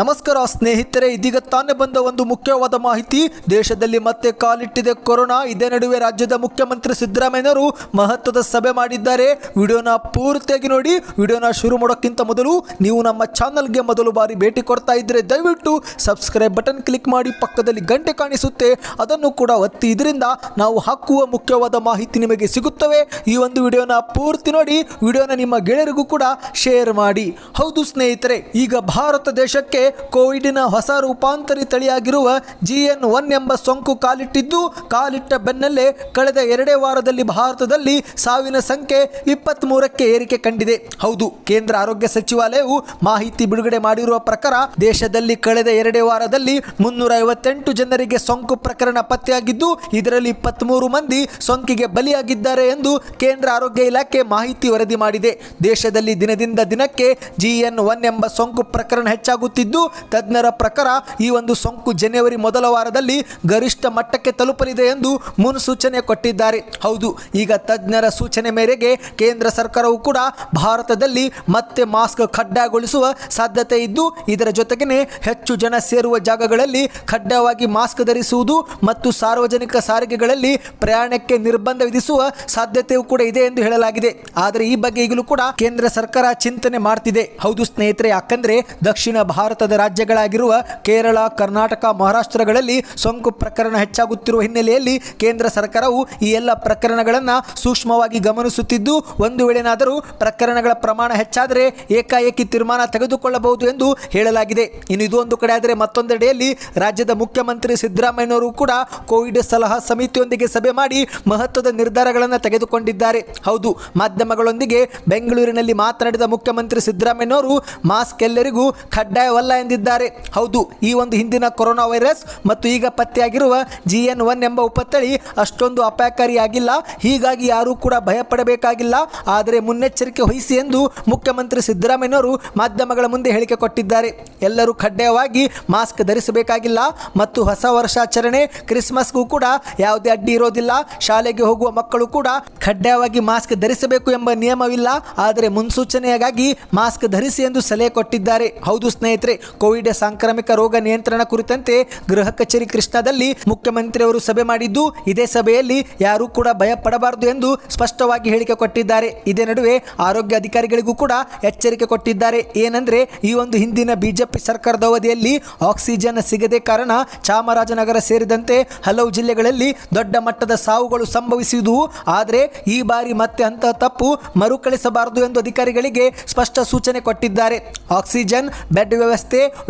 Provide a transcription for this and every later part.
ನಮಸ್ಕಾರ ಸ್ನೇಹಿತರೆ, ಇದೀಗ ತಾನೇ ಬಂದ ಒಂದು ಮುಖ್ಯವಾದ ಮಾಹಿತಿ. ದೇಶದಲ್ಲಿ ಮತ್ತೆ ಕಾಲಿಟ್ಟಿದೆ ಕೊರೋನಾ. ಇದೇ ನಡುವೆ ರಾಜ್ಯದ ಮುಖ್ಯಮಂತ್ರಿ ಸಿದ್ದರಾಮಯ್ಯನವರು ಮಹತ್ವದ ಸಭೆ ಮಾಡಿದ್ದಾರೆ. ವಿಡಿಯೋನ ಪೂರ್ತಿಯಾಗಿ ನೋಡಿ. ವಿಡಿಯೋನ ಶುರು ಮಾಡೋಕ್ಕಿಂತ ಮೊದಲು ನೀವು ನಮ್ಮ ಚಾನಲ್ಗೆ ಮೊದಲು ಬಾರಿ ಭೇಟಿ ಕೊಡ್ತಾ ಇದ್ದರೆ ದಯವಿಟ್ಟು ಸಬ್ಸ್ಕ್ರೈಬ್ ಬಟನ್ ಕ್ಲಿಕ್ ಮಾಡಿ ಪಕ್ಕದಲ್ಲಿ ಗಂಟೆ ಕಾಣಿಸುತ್ತೆ. ಅದನ್ನು ಕೂಡ ಒತ್ತಿ. ಇದರಿಂದ ನಾವು ಹಾಕುವ ಮುಖ್ಯವಾದ ಮಾಹಿತಿ ನಿಮಗೆ ಸಿಗುತ್ತವೆ. ಈ ಒಂದು ವಿಡಿಯೋನ ಪೂರ್ತಿ ನೋಡಿ. ವಿಡಿಯೋನ ನಿಮ್ಮ ಗೆಳೆಯರಿಗೂ ಕೂಡ ಶೇರ್ ಮಾಡಿ. ಹೌದು ಸ್ನೇಹಿತರೆ, ಈಗ ಭಾರತ ದೇಶಕ್ಕೆ ಕೋವಿಡಿನ ಹೊಸ ರೂಪಾಂತರಿ ತಳಿಯಾಗಿರುವ ಜಿ ಎನ್ ಒನ್ ಎಂಬ ಸೋಂಕು ಕಾಲಿಟ್ಟಿದ್ದು, ಕಾಲಿಟ್ಟ ಬೆನ್ನಲ್ಲೇ ಕಳೆದ ಎರಡೇ ವಾರದಲ್ಲಿ ಭಾರತದಲ್ಲಿ ಸಾವಿನ ಸಂಖ್ಯೆ ಇಪ್ಪತ್ತ್ ಮೂರಕ್ಕೆ ಏರಿಕೆ ಕಂಡಿದೆ. ಹೌದು, ಕೇಂದ್ರ ಆರೋಗ್ಯ ಸಚಿವಾಲಯವು ಮಾಹಿತಿ ಬಿಡುಗಡೆ ಮಾಡಿರುವ ಪ್ರಕಾರ ದೇಶದಲ್ಲಿ ಕಳೆದ ಎರಡೇ ವಾರದಲ್ಲಿ ಮುನ್ನೂರ ಐವತ್ತೆಂಟು ಜನರಿಗೆ ಸೋಂಕು ಪ್ರಕರಣ ಪತ್ತೆಯಾಗಿದ್ದು, ಇದರಲ್ಲಿ ಇಪ್ಪತ್ತ್ಮೂರು ಮಂದಿ ಸೋಂಕಿಗೆ ಬಲಿಯಾಗಿದ್ದಾರೆ ಎಂದು ಕೇಂದ್ರ ಆರೋಗ್ಯ ಇಲಾಖೆ ಮಾಹಿತಿ ವರದಿ ಮಾಡಿದೆ. ದೇಶದಲ್ಲಿ ದಿನದಿಂದ ದಿನಕ್ಕೆ ಜಿಎನ್ ಒನ್ ಎಂಬ ಸೋಂಕು ಪ್ರಕರಣ ಹೆಚ್ಚಾಗುತ್ತಿದ್ದು ತಜ್ಞರ ಪ್ರಕಾರ ಈ ಒಂದು ಸೋಂಕು ಜನವರಿ ಮೊದಲ ವಾರದಲ್ಲಿ ಗರಿಷ್ಠ ಮಟ್ಟಕ್ಕೆ ತಲುಪಲಿದೆ ಎಂದು ಮುನ್ಸೂಚನೆ ಕೊಟ್ಟಿದ್ದಾರೆ. ಹೌದು, ಈಗ ತಜ್ಞರ ಸೂಚನೆ ಮೇರೆಗೆ ಕೇಂದ್ರ ಸರ್ಕಾರವು ಕೂಡ ಭಾರತದಲ್ಲಿ ಮತ್ತೆ ಮಾಸ್ಕ್ ಕಡ್ಡಾಯಗೊಳಿಸುವ ಸಾಧ್ಯತೆ ಇದ್ದು, ಇದರ ಜೊತೆಗೇನೆ ಹೆಚ್ಚು ಜನ ಸೇರುವ ಜಾಗಗಳಲ್ಲಿ ಕಡ್ಡಾಯವಾಗಿ ಮಾಸ್ಕ್ ಧರಿಸುವುದು ಮತ್ತು ಸಾರ್ವಜನಿಕ ಸಾರಿಗೆಗಳಲ್ಲಿ ಪ್ರಯಾಣಕ್ಕೆ ನಿರ್ಬಂಧ ವಿಧಿಸುವ ಸಾಧ್ಯತೆಯೂ ಕೂಡ ಇದೆ ಎಂದು ಹೇಳಲಾಗಿದೆ. ಆದರೆ ಈ ಬಗ್ಗೆ ಈಗಲೂ ಕೂಡ ಕೇಂದ್ರ ಸರ್ಕಾರ ಚಿಂತನೆ ಮಾಡ್ತಿದೆ. ಹೌದು ಸ್ನೇಹಿತರೆ, ಯಾಕಂದ್ರೆ ದಕ್ಷಿಣ ಭಾರತದ ರಾಜ್ಯಗಳಾಗಿರುವ ಕೇರಳ, ಕರ್ನಾಟಕ, ಮಹಾರಾಷ್ಟ್ರಗಳಲ್ಲಿ ಸೋಂಕು ಪ್ರಕರಣ ಹೆಚ್ಚಾಗುತ್ತಿರುವ ಹಿನ್ನೆಲೆಯಲ್ಲಿ ಕೇಂದ್ರ ಸರ್ಕಾರವು ಈ ಎಲ್ಲ ಪ್ರಕರಣಗಳನ್ನು ಸೂಕ್ಷ್ಮವಾಗಿ ಗಮನಿಸುತ್ತಿದ್ದು, ಒಂದು ವೇಳೆನಾದರೂ ಪ್ರಕರಣಗಳ ಪ್ರಮಾಣ ಹೆಚ್ಚಾದರೆ ಏಕಾಏಕಿ ತೀರ್ಮಾನ ತೆಗೆದುಕೊಳ್ಳಬಹುದು ಎಂದು ಹೇಳಲಾಗಿದೆ. ಇನ್ನು ಇದೊಂದು ಕಡೆ ಆದರೆ ಮತ್ತೊಂದೆಡೆಯಲ್ಲಿ ರಾಜ್ಯದ ಮುಖ್ಯಮಂತ್ರಿ ಸಿದ್ದರಾಮಯ್ಯನವರು ಕೂಡ ಕೋವಿಡ್ ಸಲಹಾ ಸಮಿತಿಯೊಂದಿಗೆ ಸಭೆ ಮಾಡಿ ಮಹತ್ವದ ನಿರ್ಧಾರಗಳನ್ನು ತೆಗೆದುಕೊಂಡಿದ್ದಾರೆ. ಹೌದು, ಮಾಧ್ಯಮಗಳೊಂದಿಗೆ ಬೆಂಗಳೂರಿನಲ್ಲಿ ಮಾತನಾಡಿದ ಮುಖ್ಯಮಂತ್ರಿ ಸಿದ್ದರಾಮಯ್ಯನವರು ಮಾಸ್ಕ್ ಎಲ್ಲರಿಗೂ ಕಡ್ಡಾಯವಲ್ಲ ಎಂದಿದ್ದಾರೆ. ಹೌದು, ಈ ಒಂದು ಹಿಂದಿನ ಕೊರೋನಾ ವೈರಸ್ ಮತ್ತು ಈಗ ಪತ್ತೆಯಾಗಿರುವ ಜಿ ಎನ್ ಒನ್ ಎಂಬ ಉಪತಳಿ ಅಷ್ಟೊಂದು ಅಪಾಯಕಾರಿಯಾಗಿಲ್ಲ. ಹೀಗಾಗಿ ಯಾರೂ ಕೂಡ ಭಯಪಡಬೇಕಾಗಿಲ್ಲ. ಆದರೆ ಮುನ್ನೆಚ್ಚರಿಕೆ ವಹಿಸಿ ಎಂದು ಮುಖ್ಯಮಂತ್ರಿ ಸಿದ್ದರಾಮಯ್ಯವರು ಮಾಧ್ಯಮಗಳ ಮುಂದೆ ಹೇಳಿಕೆ ಕೊಟ್ಟಿದ್ದಾರೆ. ಎಲ್ಲರೂ ಕಡ್ಡಾಯವಾಗಿ ಮಾಸ್ಕ್ ಧರಿಸಬೇಕಾಗಿಲ್ಲ. ಮತ್ತು ಹೊಸ ವರ್ಷಾಚರಣೆ, ಕ್ರಿಸ್ಮಸ್ಗೂ ಕೂಡ ಯಾವುದೇ ಅಡ್ಡಿ ಇರೋದಿಲ್ಲ. ಶಾಲೆಗೆ ಹೋಗುವ ಮಕ್ಕಳು ಕೂಡ ಕಡ್ಡಾಯವಾಗಿ ಮಾಸ್ಕ್ ಧರಿಸಬೇಕು ಎಂಬ ನಿಯಮವಿಲ್ಲ. ಆದರೆ ಮುನ್ಸೂಚನೆಯಾಗಿ ಮಾಸ್ಕ್ ಧರಿಸಿ ಎಂದು ಸಲಹೆ ಕೊಟ್ಟಿದ್ದಾರೆ. ಹೌದು ಸ್ನೇಹಿತರೆ ಕೋವಿಡ್ ಸಾಂಕ್ರಾಮಿಕ ರೋಗ ನಿಯಂತ್ರಣ ಕುರಿತಂತೆ ಗೃಹ ಕಚೇರಿ ಕೃಷ್ಣದಲ್ಲಿ ಮುಖ್ಯಮಂತ್ರಿಯವರು ಸಭೆ ಮಾಡಿದ್ದು, ಇದೇ ಸಭೆಯಲ್ಲಿ ಯಾರೂ ಕೂಡ ಭಯ ಪಡಬಾರದು ಎಂದು ಸ್ಪಷ್ಟವಾಗಿ ಹೇಳಿಕೆ ಕೊಟ್ಟಿದ್ದಾರೆ. ಇದೇ ನಡುವೆ ಆರೋಗ್ಯ ಅಧಿಕಾರಿಗಳಿಗೂ ಕೂಡ ಎಚ್ಚರಿಕೆ ಕೊಟ್ಟಿದ್ದಾರೆ. ಏನಂದ್ರೆ, ಈ ಒಂದು ಹಿಂದಿನ ಬಿಜೆಪಿ ಸರ್ಕಾರದ ಅವಧಿಯಲ್ಲಿ ಆಕ್ಸಿಜನ್ ಸಿಗದೆ ಕಾರಣ ಚಾಮರಾಜನಗರ ಸೇರಿದಂತೆ ಹಲವು ಜಿಲ್ಲೆಗಳಲ್ಲಿ ದೊಡ್ಡ ಮಟ್ಟದ ಸಾವುಗಳು ಸಂಭವಿಸಿದವು. ಆದರೆ, ಈ ಬಾರಿ ಮತ್ತೆ ಅಂತಹ ತಪ್ಪು ಮರುಕಳಿಸಬಾರದು ಎಂದು ಅಧಿಕಾರಿಗಳಿಗೆ ಸ್ಪಷ್ಟ ಸೂಚನೆ ಕೊಟ್ಟಿದ್ದಾರೆ. ಆಕ್ಸಿಜನ್, ಬೆಡ್ ವ್ಯವಸ್ಥೆ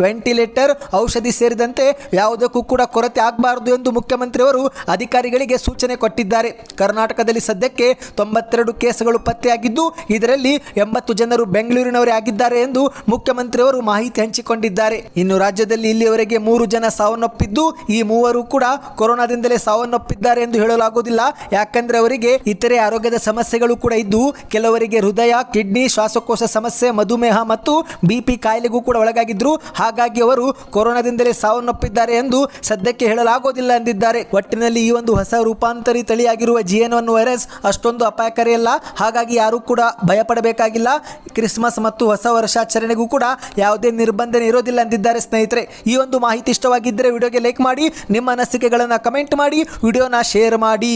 ವೆಂಟಿಲೇಟರ್, ಔಷಧಿ ಸೇರಿದಂತೆ ಯಾವುದಕ್ಕೂ ಕೂಡ ಕೊರತೆ ಆಗಬಾರದು ಎಂದು ಮುಖ್ಯಮಂತ್ರಿಯವರು ಅಧಿಕಾರಿಗಳಿಗೆ ಸೂಚನೆ ಕೊಟ್ಟಿದ್ದಾರೆ. ಕರ್ನಾಟಕದಲ್ಲಿ ಸದ್ಯಕ್ಕೆ ತೊಂಬತ್ತೆರಡು ಕೇಸುಗಳು ಪತ್ತೆಯಾಗಿದ್ದು, ಇದರಲ್ಲಿ ಎಂಬತ್ತು ಜನರು ಬೆಂಗಳೂರಿನವರೇ ಆಗಿದ್ದಾರೆ ಎಂದು ಮುಖ್ಯಮಂತ್ರಿಯವರು ಮಾಹಿತಿ ಹಂಚಿಕೊಂಡಿದ್ದಾರೆ. ಇನ್ನು ರಾಜ್ಯದಲ್ಲಿ ಇಲ್ಲಿಯವರೆಗೆ ಮೂರು ಜನ ಸಾವನ್ನಪ್ಪಿದ್ದು, ಈ ಮೂವರು ಕೂಡ ಕೊರೋನಾದಿಂದಲೇ ಸಾವನ್ನಪ್ಪಿದ್ದಾರೆ ಎಂದು ಹೇಳಲಾಗುವುದಿಲ್ಲ. ಯಾಕಂದ್ರೆ ಅವರಿಗೆ ಇತರೆ ಆರೋಗ್ಯದ ಸಮಸ್ಯೆಗಳು ಕೂಡ ಇದ್ದು, ಕೆಲವರಿಗೆ ಹೃದಯ, ಕಿಡ್ನಿ, ಶ್ವಾಸಕೋಶ ಸಮಸ್ಯೆ, ಮಧುಮೇಹ ಮತ್ತು ಬಿಪಿ ಕಾಯಿಲೆಗೂ ಕೂಡ ಹಾಗಾಗಿ ಅವರು ಕೊರೋನಾದಿಂದಲೇ ಸಾವನ್ನಪ್ಪಿದ್ದಾರೆ ಎಂದು ಸದ್ಯಕ್ಕೆ ಹೇಳಲಾಗೋದಿಲ್ಲ ಎಂದಿದ್ದಾರೆ. ಒಟ್ಟಿನಲ್ಲಿ ಈ ಒಂದು ಹೊಸ ರೂಪಾಂತರಿ ತಳಿಯಾಗಿರುವ ಜಿಎನ್ ಒನ್ ವೈರಸ್ ಅಷ್ಟೊಂದು ಅಪಾಯಕಾರಿಯಲ್ಲ ಹಾಗಾಗಿ ಯಾರೂ ಕೂಡ ಭಯಪಡಬೇಕಾಗಿಲ್ಲ. ಕ್ರಿಸ್ಮಸ್ ಮತ್ತು ಹೊಸ ವರ್ಷಾಚರಣೆಗೂ ಕೂಡ ಯಾವುದೇ ನಿರ್ಬಂಧನೆ ಇರೋದಿಲ್ಲ ಎಂದಿದ್ದಾರೆ ಸ್ನೇಹಿತರೆ. ಈ ಒಂದು ಮಾಹಿತಿ ಇಷ್ಟವಾಗಿದ್ದರೆ ವಿಡಿಯೋಗೆ ಲೈಕ್ ಮಾಡಿ, ನಿಮ್ಮ ಅನಿಸಿಕೆಗಳನ್ನು ಕಮೆಂಟ್ ಮಾಡಿ, ವಿಡಿಯೋನ ಶೇರ್ ಮಾಡಿ.